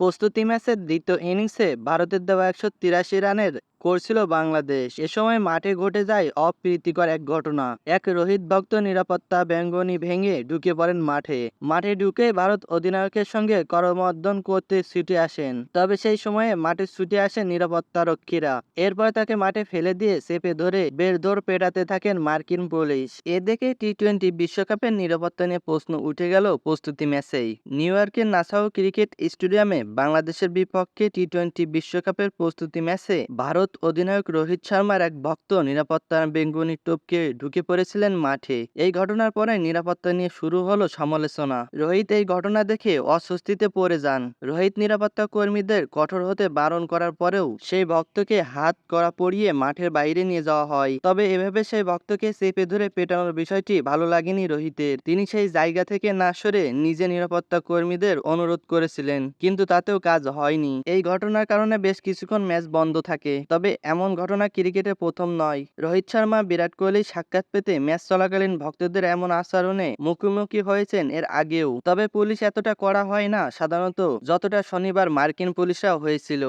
প্রস্তুতি ম্যাচের দ্বিতীয় ইনিংসে ভারতের দেওয়া একশো তিরাশি রানের করছিল বাংলাদেশ। এ সময় মাঠে ঘটে যায় অপ্রীতিকর এক ঘটনা। এক রোহিত ভক্ত নিরাপত্তা ব্যঙ্গনি ভেঙে ঢুকে পড়েন মাঠে। মাঠে ঢুকে ভারত অধিনায়কের সঙ্গে করমর্দন করতে ছুটে আসেন। তবে সেই সময়ে মাঠে ছুটে আসেন নিরাপত্তা রক্ষীরা। এরপর তাকে মাঠে ফেলে দিয়ে চেপে ধরে বের দৌড় পেটাতে থাকেন মার্কিন পুলিশ। এ দেখে টি টোয়েন্টি বিশ্বকাপের নিরাপত্তা নিয়ে প্রশ্ন উঠে গেল প্রস্তুতি ম্যাচেই। নিউ ইয়র্কের নাসাও ক্রিকেট স্টেডিয়ামে বাংলাদেশের বিপক্ষে টি টোয়েন্টি বিশ্বকাপের প্রস্তুতি ম্যাচে ভারত অধিনায়ক রোহিত শর্মার এক ভক্ত নিরাপত্তার বেঙ্গনি টোপকে ঢুকে পড়েছিলেন মাঠে। এই ঘটনার পরে নিরাপত্তা নিয়ে শুরু হলো সমালোচনা। রোহিত এই ঘটনা দেখে অস্বস্তিতে পড়ে যান। রোহিত নিরাপত্তা কর্মীদের কঠোর হতে বারণ করার পরেও সেই ভক্তকে হাত করা পরিয়ে মাঠের বাইরে নিয়ে যাওয়া হয়। তবে এভাবে সেই ভক্তকে চেপে ধরে পেটানোর বিষয়টি ভালো লাগেনি রোহিতের। তিনি সেই জায়গা থেকে না সরে নিজে নিরাপত্তা কর্মীদের অনুরোধ করেছিলেন, কিন্তু তাতেও কাজ হয়নি। এই ঘটনার কারণে বেশ কিছুক্ষণ ম্যাচ বন্ধ থাকে। তবে এমন ঘটনা ক্রিকেটে প্রথম নয়। রোহিত শর্মা, বিরাট কোহলি সাক্ষাৎ পেতে ম্যাচ চলাকালীন ভক্তদের এমন আচরণে মুখোমুখি হয়েছেন এর আগেও। তবে পুলিশ এতটা করা হয় না, সাধারণত যতটা শনিবার মার্কিন পুলিশরা হয়েছিল।